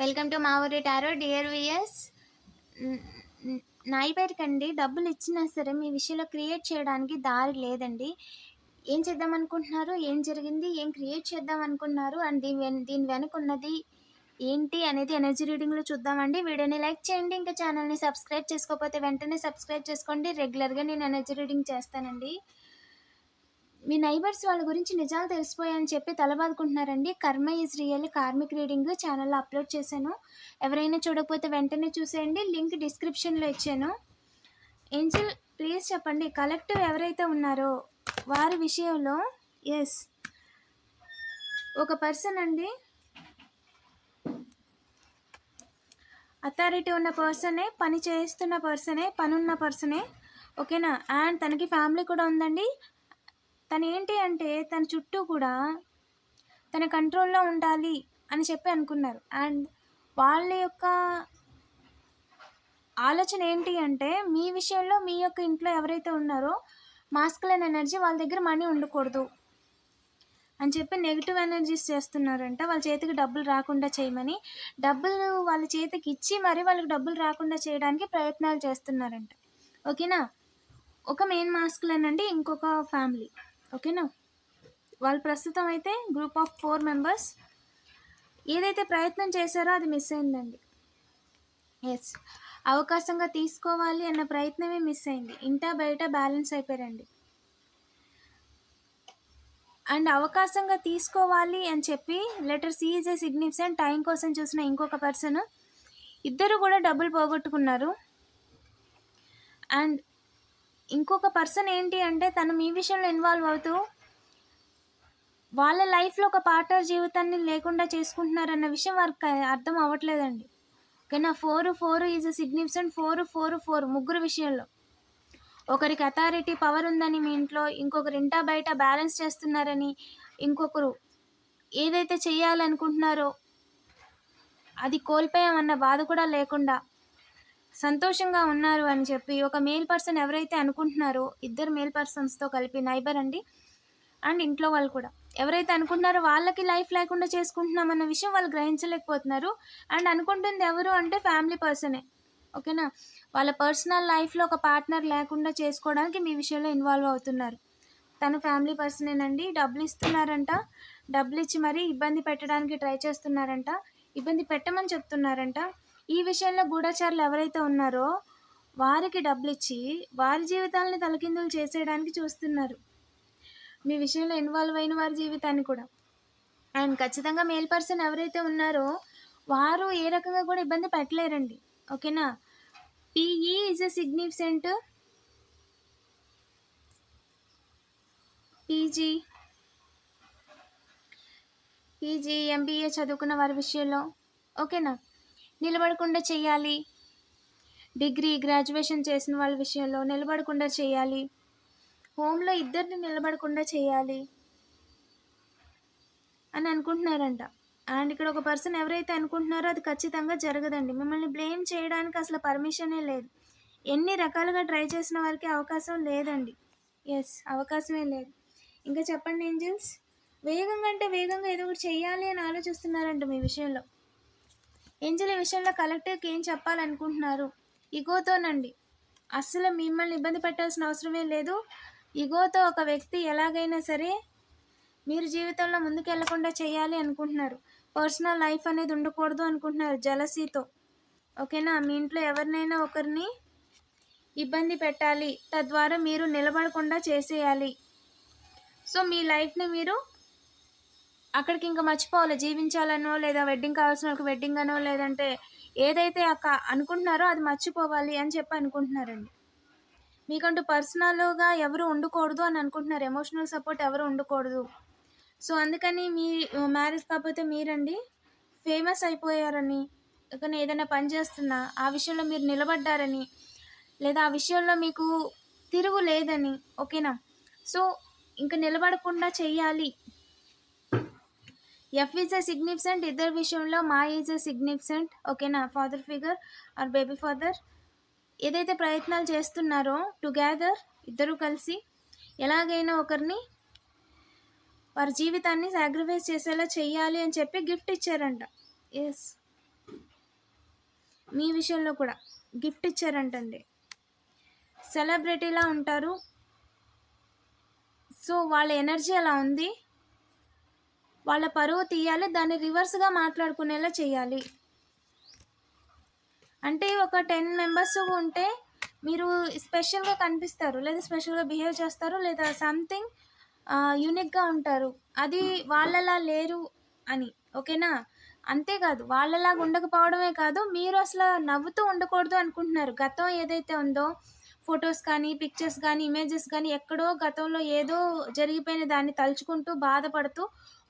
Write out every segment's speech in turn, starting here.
Welcome to మా ఊరి tarot. Dear weirs నాయిబర్కండి. డబ్బులు ఇచ్చినా సరే మీ విషయంలో క్రియేట్ చేయడానికి దారి లేదండి. ఏం చేద్దాం అనుకుంటున్నారు ఏం జరిగింది? ఏం క్రియేట్ చేద్దాం అనుకున్నారు అండ్ దీని వెన్ దీని వెనక ఉన్నది ఏంటి అనేది ఎనర్జీ రీడింగ్లో చూద్దామండి. వీడియోని లైక్ చేయండి. ఇంకా ఛానల్ని సబ్స్క్రైబ్ చేసుకోకపోతే వెంటనే సబ్స్క్రైబ్ చేసుకోండి. రెగ్యులర్గా నేను ఎనర్జీ రీడింగ్ చేస్తానండి. మీ నైబర్స్ వాళ్ళ గురించి నిజాలు తెలిసిపోయాయని చెప్పి తలబాదుకుంటున్నారండి. Karma is real karmic reading ఛానల్లో అప్లోడ్ చేశాను. ఎవరైనా చూడకపోతే వెంటనే చూసేయండి. లింక్ డిస్క్రిప్షన్లో ఇచ్చాను. ఏంజల్ ప్లీజ్ చెప్పండి. కలెక్టివ్ ఎవరైతే ఉన్నారో వారి విషయంలో ఎస్ ఒక పర్సన్ అండి. అథారిటీ ఉన్న పర్సనే పని చేస్తున్న పర్సనే పని ఉన్న పర్సనే ఓకేనా? అండ్ తనకి ఫ్యామిలీ కూడా ఉందండి. తను ఏంటి అంటే తన చుట్టూ కూడా తన కంట్రోల్లో ఉండాలి అని చెప్పి అనుకున్నారు. అండ్ వాళ్ళ యొక్క ఆలోచన ఏంటి అంటే మీ విషయంలో మీ యొక్క ఇంట్లో ఎవరైతే ఉన్నారో మాస్కులైన ఎనర్జీ వాళ్ళ దగ్గర మనీ ఉండకూడదు అని చెప్పి నెగిటివ్ ఎనర్జీస్ చేస్తున్నారంట. వాళ్ళ చేతికి డబ్బులు రాకుండా చేయమని డబ్బులు వాళ్ళ చేతికి ఇచ్చి మరీ వాళ్ళకి డబ్బులు రాకుండా చేయడానికి ప్రయత్నాలు చేస్తున్నారంట. ఓకేనా? ఒక మెయిన్ మాస్కులనండి ఇంకొక ఫ్యామిలీ ఓకేనా వాళ్ళు ప్రస్తుతం అయితే గ్రూప్ ఆఫ్ ఫోర్ మెంబర్స్. ఏదైతే ప్రయత్నం చేశారో అది మిస్ అయిందండి. ఎస్ అవకాశంగా తీసుకోవాలి అన్న ప్రయత్నమే మిస్ అయింది. ఇంటా బయట బ్యాలెన్స్ అయిపోయారండి. అండ్ అవకాశంగా తీసుకోవాలి అని చెప్పి letter C is a significant time కోసం చూసిన ఇంకొక పర్సన్. ఇద్దరు కూడా డబ్బులు పోగొట్టుకున్నారు. అండ్ ఇంకొక పర్సన్ ఏంటి అంటే తను మీ విషయంలో ఇన్వాల్వ్ అవుతూ వాళ్ళ లైఫ్లో ఒక పార్ట్నర్ జీవితాన్ని లేకుండా చేసుకుంటున్నారన్న విషయం వారికి అర్థం అవ్వట్లేదండి. ఓకేనా four four is a significant four four four ముగ్గురు విషయంలో. ఒకరికి అథారిటీ పవర్ ఉందని మీ ఇంట్లో ఇంకొకరు ఇంటా బయట బ్యాలెన్స్ చేస్తున్నారని ఇంకొకరు ఏదైతే చేయాలనుకుంటున్నారో అది కోల్పోయామన్న బాధ కూడా లేకుండా సంతోషంగా ఉన్నారు అని చెప్పి ఒక మేల్ పర్సన్ ఎవరైతే అనుకుంటున్నారో ఇద్దరు మేల్ పర్సన్స్తో కలిపి నైబర్ అండి అండ్ ఇంట్లో వాళ్ళు కూడా. ఎవరైతే అనుకుంటున్నారో వాళ్ళకి లైఫ్ లేకుండా చేసుకుంటున్నామన్న విషయం వాళ్ళు గ్రహించలేకపోతున్నారు. అండ్ అనుకుంటుంది ఎవరు అంటే ఫ్యామిలీ పర్సనే ఓకేనా వాళ్ళ పర్సనల్ లైఫ్లో ఒక పార్ట్నర్ లేకుండా చేసుకోవడానికి మీ విషయంలో ఇన్వాల్వ్ అవుతున్నారు. తను ఫ్యామిలీ పర్సనేనండి డబ్బులు ఇస్తున్నారంట. డబ్బులు ఇచ్చి మరీ ఇబ్బంది పెట్టడానికి ట్రై చేస్తున్నారంట. ఇబ్బంది పెట్టమని చెప్తున్నారంట. ఈ విషయంలో గూఢచారులు ఎవరైతే ఉన్నారో వారికి డబ్బులు ఇచ్చి వారి జీవితాలని తలకిందులు చేసేయడానికి చూస్తున్నారు. మీ విషయంలో ఇన్వాల్వ్ అయిన వారి జీవితాన్ని కూడా. అండ్ ఖచ్చితంగా మేల్ పర్సన్ ఎవరైతే ఉన్నారో వారు ఏ రకంగా కూడా ఇబ్బంది పెట్టలేరండి. ఓకేనా? P is a significant PG PG MBA చదువుకున్న వారి విషయంలో. ఓకేనా? నిలబడకుండా చేయాలి. డిగ్రీ గ్రాడ్యుయేషన్ చేసిన వాళ్ళ విషయంలో నిలబడకుండా చేయాలి. హోమ్లో ఇద్దరిని నిలబడకుండా చేయాలి అని అనుకుంటున్నారంట. అండ్ ఇక్కడ ఒక పర్సన్ ఎవరైతే అనుకుంటున్నారో అది ఖచ్చితంగా జరగదండి. మిమ్మల్ని బ్లేమ్ చేయడానికి అసలు పర్మిషనే లేదు. ఎన్ని రకాలుగా ట్రై చేసిన వారికి అవకాశం లేదండి. ఎస్ అవకాశమే లేదు. ఇంకా చెప్పండి ఏంజల్స్? వేగంగా అంటే వేగంగా ఏదో ఒకటి చేయాలి అని ఆలోచిస్తున్నారంట మీ విషయంలో. ఏంజల్ ఈ విషయంలో కలెక్టర్కి ఏం చెప్పాలనుకుంటున్నారు? ఇగోతోనండి అస్సలు మిమ్మల్ని ఇబ్బంది పెట్టాల్సిన అవసరమే లేదు. ఇగోతో ఒక వ్యక్తి ఎలాగైనా సరే మీరు జీవితంలో ముందుకు వెళ్ళకుండా చేయాలి అనుకుంటున్నారు. పర్సనల్ లైఫ్ అనేది ఉండకూడదు అనుకుంటున్నారు జలసీతో. ఓకేనా? మీ ఇంట్లో ఎవరినైనా ఒకరిని ఇబ్బంది పెట్టాలి. తద్వారా మీరు నిలబడకుండా చేసేయాలి. సో మీ లైఫ్ని మీరు అక్కడికి ఇంకా మర్చిపోవాలి. జీవించాలనో లేదా వెడ్డింగ్ కావాల్సిన వాళ్ళకి వెడ్డింగ్ అనో లేదంటే ఏదైతే అక్క అనుకుంటున్నారో అది మర్చిపోవాలి అని చెప్పి అనుకుంటున్నారండి. మీకంటూ పర్సనల్గా ఎవరు ఉండకూడదు అని అనుకుంటున్నారు. ఎమోషనల్ సపోర్ట్ ఎవరు ఉండకూడదు. సో అందుకని మీ మ్యారేజ్ కాకపోతే మీరండి ఫేమస్ అయిపోయారని కానీ ఏదైనా పని చేస్తున్నా ఆ విషయంలో మీరు నిలబడ్డారని లేదా ఆ విషయంలో మీకు తిరుగు లేదని ఓకేనా? సో ఇంకా నిలబడకుండా చెయ్యాలి ఎఫ్ ఈజ్ ఎ సిగ్నిఫిసెంట్ ఇద్దరు విషయంలో మా ఈజ్ ఎ సిగ్నిఫిసెంట్ ఓకేనా father figure or baby father ఏదైతే ప్రయత్నాలు చేస్తున్నారో టుగెదర్ ఇద్దరు కలిసి ఎలాగైనా ఒకరిని వారి జీవితాన్ని సాక్రిఫైస్ చేసేలా చెయ్యాలి అని చెప్పి గిఫ్ట్ ఇచ్చారంట. ఎస్ మీ విషయంలో కూడా గిఫ్ట్ ఇచ్చారంటండి. సెలబ్రిటీలా ఉంటారు. సో వాళ్ళ ఎనర్జీ అలా ఉంది? వాళ్ళ పరువు తీయాలి దాన్ని రివర్స్గా మాట్లాడుకునేలా చేయాలి. అంటే ఒక టెన్ మెంబర్స్ ఉంటే మీరు స్పెషల్గా కనిపిస్తారు లేదా స్పెషల్గా బిహేవ్ చేస్తారు లేదా సంథింగ్ యూనిక్గా ఉంటారు. అది వాళ్ళలా లేరు అని ఓకేనా? అంతేకాదు వాళ్ళలాగా ఉండకపోవడమే కాదు మీరు అసలు నవ్వుతూ ఉండకూడదు అనుకుంటున్నారు. గతం ఏదైతే ఉందో ఫొటోస్ కానీ పిక్చర్స్ కానీ ఇమేజెస్ కానీ ఎక్కడో గతంలో ఏదో జరిగిపోయిన దాన్ని తలుచుకుంటూ బాధపడుతూ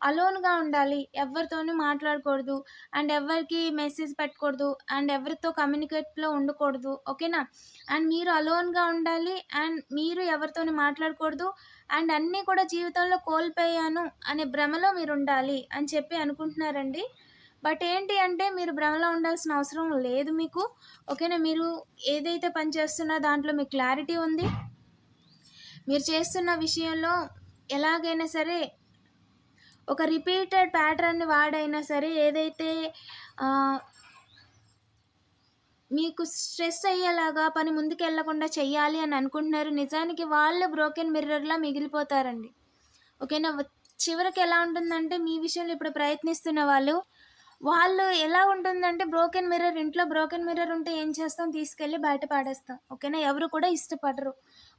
అలోన్గా ఉండాలి. ఎవరితోనూ మాట్లాడకూడదు. అండ్ ఎవరికి మెసేజ్ పెట్టకూడదు. అండ్ ఎవరితో కమ్యూనికేట్లో ఉండకూడదు. ఓకేనా? అండ్ మీరు అలోన్గా ఉండాలి. అండ్ మీరు ఎవరితోని మాట్లాడకూడదు. అండ్ అన్నీ కూడా జీవితంలో కోల్పోయాను అనే భ్రమలో మీరు ఉండాలి అని చెప్పి అనుకుంటున్నారండి. బట్ ఏంటి అంటే మీరు భ్రమలో ఉండాల్సిన అవసరం లేదు మీకు. ఓకేనా? మీరు ఏదైతే పని చేస్తున్నా దాంట్లో మీకు క్లారిటీ ఉంది. మీరు చేస్తున్న విషయంలో ఎలాగైనా సరే ఒక రిపీటెడ్ ప్యాటర్న్ని వాడైనా సరే ఏదైతే మీకు స్ట్రెస్ అయ్యేలాగా పని ముందుకు వెళ్ళకుండా చెయ్యాలి అని అనుకుంటున్నారు నిజానికి వాళ్ళు బ్రోకెన్ మిర్రర్లా మిగిలిపోతారండి. ఓకేనా? చివరికి ఎలా ఉంటుందంటే మీ విషయంలో ఇప్పుడు ప్రయత్నిస్తున్న వాళ్ళు వాళ్ళు ఎలా ఉంటుందంటే బ్రోకెన్ మిర్రర్ ఇంట్లో బ్రోకెన్ మిర్రర్ ఉంటే ఏం చేస్తాం? తీసుకెళ్ళి బయట పాడేస్తాం. ఓకేనా? ఎవరు కూడా ఇష్టపడరు.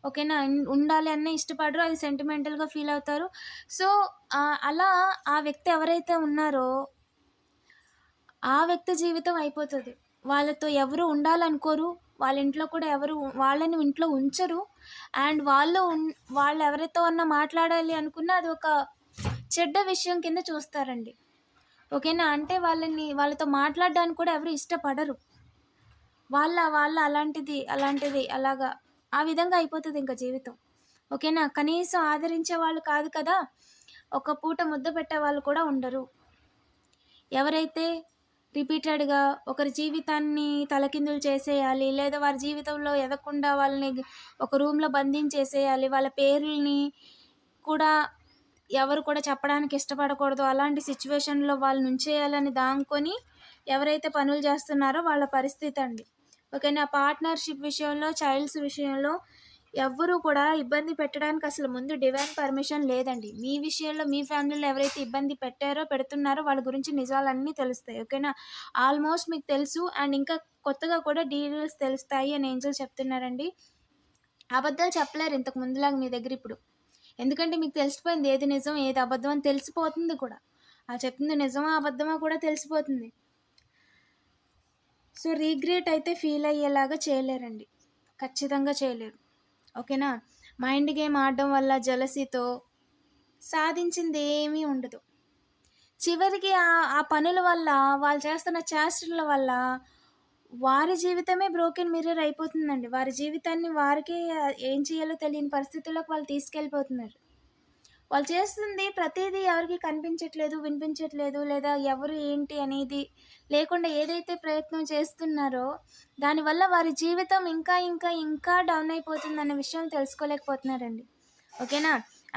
ఓకేనా? ఉండాలి అన్న ఇష్టపడరు. అది సెంటిమెంటల్గా ఫీల్ అవుతారు. సో అలా ఆ వ్యక్తి ఎవరైతే ఉన్నారో ఆ వ్యక్తి జీవితం అయిపోతుంది. వాళ్ళతో ఎవరు ఉండాలనుకోరు. వాళ్ళ ఇంట్లో కూడా ఎవరు వాళ్ళని ఇంట్లో ఉంచరు. అండ్ వాళ్ళు వాళ్ళు ఎవరితో అన్నా మాట్లాడాలి అనుకున్నా అది ఒక చెడ్డ విషయం కింద చూస్తారండి. ఓకేనా? అంటే వాళ్ళని వాళ్ళతో మాట్లాడడానికి కూడా ఎవరు ఇష్టపడరు. వాళ్ళ వాళ్ళ అలాంటిది అలాంటిది అలాగా ఆ విధంగా అయిపోతుంది ఇంకా జీవితం. ఓకేనా? కనీసం ఆదరించే వాళ్ళు కాదు కదా ఒక పూట ముద్ద పెట్టే వాళ్ళు కూడా ఉండరు. ఎవరైతే రిపీటెడ్గా ఒకరి జీవితాన్ని తలకిందులు చేసేయాలి లేదా వారి జీవితంలో ఎదగకుండా వాళ్ళని ఒక రూమ్లో బంధించేసేయాలి వాళ్ళ పేర్లని కూడా ఎవరు కూడా చెప్పడానికి ఇష్టపడకూడదు. అలాంటి సిచ్యువేషన్లో వాళ్ళు నుంచేయాలని దాంకొని ఎవరైతే పనులు చేస్తున్నారో వాళ్ళ పరిస్థితి అండి. ఓకేనా? పార్ట్నర్షిప్ విషయంలో చైల్డ్స్ విషయంలో ఎవ్వరూ కూడా ఇబ్బంది పెట్టడానికి అసలు ముందు డివైన్ పర్మిషన్ లేదండి. మీ విషయంలో మీ ఫ్యామిలీలో ఎవరైతే ఇబ్బంది పెట్టారో పెడుతున్నారో వాళ్ళ గురించి నిజాలన్నీ తెలుస్తాయి. ఓకేనా? ఆల్మోస్ట్ మీకు తెలుసు. అండ్ ఇంకా కొత్తగా కూడా డీటెయిల్స్ తెలుస్తాయి అని ఏంజల్ చెప్తున్నారండి. అబద్ధాలు చెప్పలేరు ఇంతకు ముందులాగా మీ దగ్గర ఇప్పుడు. ఎందుకంటే మీకు తెలిసిపోయింది ఏది నిజం ఏది అబద్ధం అని తెలిసిపోతుంది కూడా. ఆ చెప్తుంది నిజమా అబద్ధమా కూడా తెలిసిపోతుంది. సో రీగ్రేట్ అయితే ఫీల్ అయ్యేలాగా చేయలేరండి. ఖచ్చితంగా చేయలేరు. ఓకేనా? మైండ్ గేమ్ ఆడడం వల్ల జలసీతో సాధించింది ఏమీ ఉండదు. చివరికి ఆ ఆ పనుల వల్ల వాళ్ళు చేస్తున్న చేష్టల వల్ల వారి జీవితమే బ్రోకెన్ మిర్రర్ అయిపోతుందండి. వారి జీవితాన్ని వారికే ఏం చేయాలో తెలియని పరిస్థితుల్లోకి వాళ్ళు తీసుకెళ్ళిపోతున్నారు. వాళ్ళు చేస్తుంది ప్రతిదీ ఎవరికి కనిపించట్లేదు వినిపించట్లేదు లేదా ఎవరు ఏంటి అనేది లేకుండా ఏదైతే ప్రయత్నం చేస్తున్నారో దానివల్ల వారి జీవితం ఇంకా ఇంకా ఇంకా డౌన్ అయిపోతుందన్న విషయం తెలుసుకోలేకపోతున్నారండి. ఓకేనా?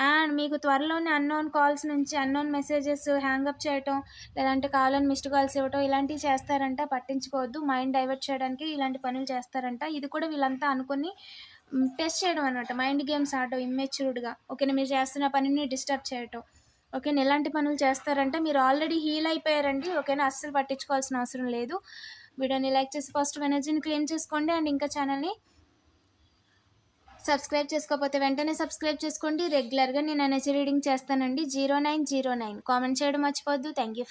అండ్ మీకు త్వరలోనే అన్నోన్ కాల్స్ నుంచి అన్నోన్ మెసేజెస్ హ్యాంగప్ చేయటం లేదంటే కావాలని మిస్డ్ కాల్స్ ఇవ్వటం ఇలాంటివి చేస్తారంట. పట్టించుకోవద్దు. మైండ్ డైవర్ట్ చేయడానికి ఇలాంటి పనులు చేస్తారంట. ఇది కూడా వీళ్ళంతా అనుకుని టెస్ట్ చేయడం అనమాట మైండ్ గేమ్స్ ఆడటం ఇమ్మెచ్యూర్డ్గా ఓకేనా? మీరు చేస్తున్న పనిని డిస్టర్బ్ చేయటం. ఓకేనా? ఎలాంటి పనులు చేస్తారంటే. మీరు ఆల్రెడీ హీల్ అయిపోయారండి. ఓకేనా? అస్సలు పట్టించుకోవాల్సిన అవసరం లేదు. వీడియోని లైక్ చేసి పాజిటివ్ ఎనర్జీని క్లెయిమ్ చేసుకోండి. అండ్ ఇంకా ఛానల్ని సబ్స్క్రైబ్ చేసుకోకపోతే వెంటనే సబ్స్క్రైబ్ చేసుకోండి. రెగ్యులర్గా నేను ఎనర్జీ రీడింగ్ చేస్తానండి. Zero nine zero nine. Comment చేయడం మర్చిపోవద్దు. Thank you